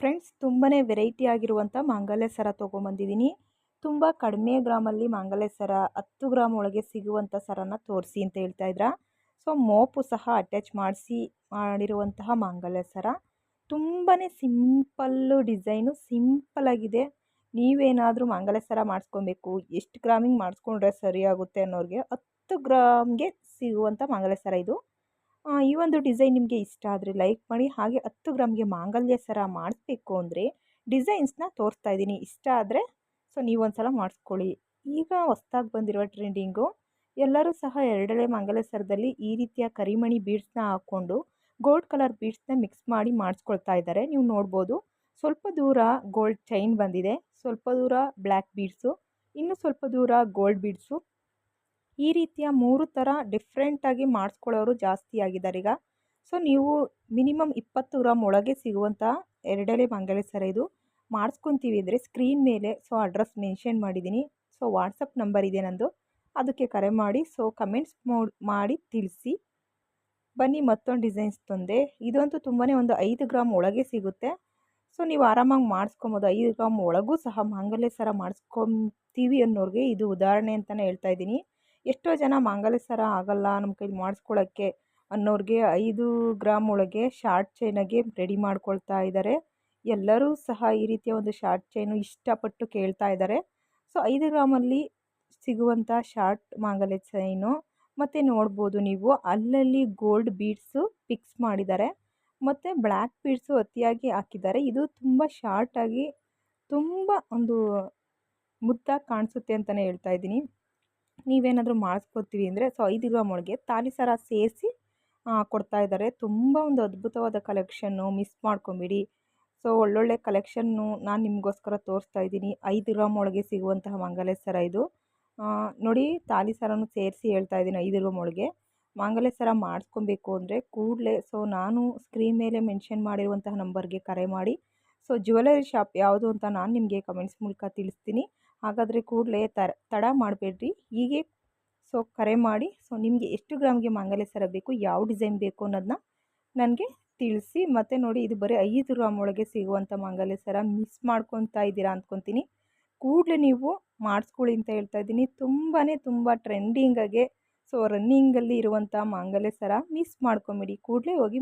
Friends ತುಂಬಾ variety ಆಗಿರುವಂಥ ಮಾಂಗಲ್ಯ ಸರ ತೊಗೊಂಬಂದಿದ್ದೀನಿ. ತುಂಬ ಕಡಿಮೆ ಗ್ರಾಮಲ್ಲಿ ಮಾಂಗಲ್ಯ ಸರ ಹತ್ತು ಗ್ರಾಮ್ ಒಳಗೆ ಸಿಗುವಂಥ ಸರನ ತೋರಿಸಿ ಅಂತ ಹೇಳ್ತಾ ಇದ್ರ. ಸೊ, ಮೋಪು ಸಹ ಅಟ್ಯಾಚ್ ಮಾಡಿಸಿ, ಮಾಡಿರುವಂತಹ ಮಾಂಗಲ್ಯ ಸರ. ತುಂಬಾ ಸಿಂಪಲ್ಲು ಡಿಸೈನು ಸಿಂಪಲ್ಲಾಗಿದೆ ನೀವೇನಾದರೂ ಮಾಂಗಲ್ಯ ಸರ ಮಾಡಿಸ್ಕೊಬೇಕು, ಎಷ್ಟು ಗ್ರಾಮಿಗೆ ಮಾಡಿಸ್ಕೊಂಡ್ರೆ ಸರಿಯಾಗುತ್ತೆ ಅನ್ನೋರಿಗೆ ಹತ್ತು ಗ್ರಾಮ್ಗೆ ಸಿಗುವಂಥ ಮಾಂಗಲ್ಯ ಸರ ಇದು. ಈ ಒಂದು ಡಿಸೈನ್ ನಿಮಗೆ ಇಷ್ಟ ಆದರೆ ಲೈಕ್ ಮಾಡಿ. ಹಾಗೆ ಹತ್ತು ಗ್ರಾಮ್ಗೆ ಮಾಂಗಲ್ಯ ಸರ ಮಾಡಿಸ್ಬೇಕು ಅಂದರೆ ಡಿಸೈನ್ಸ್ನ ತೋರಿಸ್ತಾ ಇದ್ದೀನಿ. ಇಷ್ಟ ಆದರೆ ಸೊ, ನೀವು ಒಂದು ಸಲ ಮಾಡಿಸ್ಕೊಳ್ಳಿ. ಈಗ ಹೊಸ್ದಾಗಿ ಬಂದಿರುವ ಟ್ರೆಂಡಿಂಗು ಎಲ್ಲರೂ ಸಹ ಎರಡೆಳೆ ಮಾಂಗಲ್ಯ ಸರದಲ್ಲಿ ಈ ರೀತಿಯ ಕರಿಮಣಿ ಬೀಡ್ಸ್ನ ಹಾಕ್ಕೊಂಡು ಗೋಲ್ಡ್ ಕಲರ್ ಬೀಡ್ಸ್ನ ಮಿಕ್ಸ್ ಮಾಡಿ ಮಾಡಿಸ್ಕೊಳ್ತಾ ಇದ್ದಾರೆ. ನೀವು ನೋಡ್ಬೋದು. ಸ್ವಲ್ಪ ದೂರ ಗೋಲ್ಡ್ ಚೈನ್ ಬಂದಿದೆ. ಸ್ವಲ್ಪ ದೂರ ಬ್ಲ್ಯಾಕ್ ಬೀಡ್ಸು. ಇನ್ನು ಸ್ವಲ್ಪ ದೂರ ಗೋಲ್ಡ್ ಬೀಡ್ಸು. ಈ ರೀತಿಯ ಮೂರು ಥರ ಡಿಫ್ರೆಂಟಾಗಿ ಮಾಡಿಸ್ಕೊಳ್ಳೋರು ಜಾಸ್ತಿ ಆಗಿದ್ದಾರೆ ಈಗ. ಸೊ ನೀವು ಮಿನಿಮಮ್ ಇಪ್ಪತ್ತು ಗ್ರಾಮ್ ಒಳಗೆ ಸಿಗುವಂಥ ಎರಡೆಳೆ ಮಂಗಳ ಸರ ಇದು ಮಾಡಿಸ್ಕೊತೀವಿ ಅಂದರೆ ಸ್ಕ್ರೀನ್ ಮೇಲೆ ಸೊ ಅಡ್ರೆಸ್ ಮೆನ್ಷನ್ ಮಾಡಿದ್ದೀನಿ. ಸೊ ವಾಟ್ಸಪ್ ನಂಬರ್ ಇದೆ ನಂದು. ಅದಕ್ಕೆ ಕರೆ ಮಾಡಿ ಸೊ ಕಮೆಂಟ್ಸ್ ಮಾಡಿ ತಿಳಿಸಿ. ಬನ್ನಿ, ಮತ್ತೊಂದು ಡಿಸೈನ್ಸ್ ತಂದೆ. ಇದಂತೂ ತುಂಬಾ ಒಂದು ಐದು ಗ್ರಾಮ್ ಒಳಗೆ ಸಿಗುತ್ತೆ. ಸೊ ನೀವು ಆರಾಮಾಗಿ ಮಾಡಿಸ್ಕೊಬೋದು. ಐದು ಗ್ರಾಮ್ ಒಳಗೂ ಸಹ ಮಾಂಗಲ್ಯ ಸರ ಮಾಡಿಸ್ಕೊತೀವಿ ಅನ್ನೋರಿಗೆ ಇದು ಉದಾಹರಣೆ ಅಂತಲೇ ಹೇಳ್ತಾ ಇದ್ದೀನಿ. ಎಷ್ಟೋ ಜನ ಮಾಂಗಲ್ಯ ಸರ ಆಗಲ್ಲ ನಮ್ಮ ಕೈಲಿ ಮಾಡಿಸ್ಕೊಳ್ಳೋಕ್ಕೆ ಅನ್ನೋರಿಗೆ ಐದು ಗ್ರಾಮ್ ಒಳಗೆ ಶಾರ್ಟ್ ಚೈನಾಗೆ ರೆಡಿ ಮಾಡ್ಕೊಳ್ತಾ ಇದ್ದಾರೆ. ಎಲ್ಲರೂ ಸಹ ಈ ರೀತಿಯ ಒಂದು ಶಾರ್ಟ್ ಚೈನು ಇಷ್ಟಪಟ್ಟು ಕೇಳ್ತಾ ಇದ್ದಾರೆ. ಸೊ, ಐದು ಗ್ರಾಮಲ್ಲಿ ಸಿಗುವಂಥ ಶಾರ್ಟ್ ಮಾಂಗಲ್ಯ ಚೈನು ಮತ್ತು ನೋಡ್ಬೋದು ನೀವು. ಅಲ್ಲಲ್ಲಿ ಗೋಲ್ಡ್ ಬೀಡ್ಸು ಫಿಕ್ಸ್ ಮಾಡಿದ್ದಾರೆ. ಮತ್ತು ಬ್ಲ್ಯಾಕ್ ಬೀಡ್ಸು ಅತಿಯಾಗಿ ಹಾಕಿದ್ದಾರೆ. ಇದು ತುಂಬ ಶಾರ್ಟಾಗಿ ತುಂಬ ಒಂದು ಮುದ್ದಾಗಿ ಕಾಣಿಸುತ್ತೆ ಅಂತಲೇ ಹೇಳ್ತಾ ಇದ್ದೀನಿ. ನೀವೇನಾದರೂ ಮಾಡಿಸ್ಕೊತೀವಿ ಅಂದರೆ ಸೊ ಐದಿರುವ ಮೊಳಗೆ ತಾಲಿ ಸರ ಸೇರಿಸಿ ಕೊಡ್ತಾ ಇದ್ದಾರೆ. ತುಂಬ ಒಂದು ಅದ್ಭುತವಾದ ಕಲೆಕ್ಷನ್ನು ಮಿಸ್ ಮಾಡ್ಕೊಂಬಿಡಿ. ಸೊ ಒಳ್ಳೊಳ್ಳೆ ಕಲೆಕ್ಷನ್ನು ನಾನು ನಿಮಗೋಸ್ಕರ ತೋರಿಸ್ತಾ ಇದ್ದೀನಿ. ಐದು ಗ್ರಾಮ್ ಒಳಗೆ ಸಿಗುವಂತಹ ಮಾಂಗಲ್ಯ ಇದು. ನೋಡಿ ತಾಲಿ ಸರನು ಸೇರಿಸಿ ಹೇಳ್ತಾ ಇದ್ದೀನಿ ಐದು ಗ್ರಾಮ್ ಒಳಗೆ ಸರ ಮಾಡಿಸ್ಕೊಬೇಕು ಅಂದರೆ ಕೂಡಲೇ, ಸೊ ನಾನು ಸ್ಕ್ರೀನ್ ಮೇಲೆ ಮೆನ್ಷನ್ ಮಾಡಿರುವಂತಹ ನಂಬರ್ಗೆ ಕರೆ ಮಾಡಿ. ಸೊ ಜ್ಯುವೆಲರಿ ಶಾಪ್ ಯಾವುದು ಅಂತ ನಾನು ನಿಮಗೆ ಕಮೆಂಟ್ಸ್ ಮೂಲಕ ತಿಳಿಸ್ತೀನಿ. ಹಾಗಾದರೆ ಕೂಡಲೇ ತರ, ತಡ ಮಾಡಬೇಡ್ರಿ. ಹೀಗೆ ಸೊ, ಕರೆ ಮಾಡಿ. ಸೊ, ನಿಮಗೆ ಎಷ್ಟು ಗ್ರಾಮ್ಗೆ ಮಾಂಗಲ್ಯ ಸರ ಬೇಕು, ಯಾವ ಡಿಸೈನ್ ಬೇಕು ಅನ್ನೋದನ್ನ ನನಗೆ ತಿಳಿಸಿ. ಮತ್ತು ನೋಡಿ, ಇದು ಬರೀ ಐದು ಗ್ರಾಮ್ ಒಳಗೆ ಸಿಗುವಂಥ ಮಾಂಗಲ್ಯ ಸರ ಮಿಸ್ ಮಾಡ್ಕೊತಾ ಇದ್ದೀರಾ ಅಂದ್ಕೊತೀನಿ ಕೂಡಲೇ ನೀವು ಮಾಡಿಸ್ಕೊಳ್ಳಿ ಅಂತ ಹೇಳ್ತಾ ಇದ್ದೀನಿ. ತುಂಬಾ ತುಂಬ ಟ್ರೆಂಡಿಂಗಾಗೆ ಸೊ ರನ್ನಿಂಗಲ್ಲಿ ಇರುವಂಥ ಮಾಂಗಲ್ಯ ಸರ ಮಿಸ್ ಮಾಡ್ಕೊಂಬಿಡಿ. ಕೂಡಲೇ ಹೋಗಿ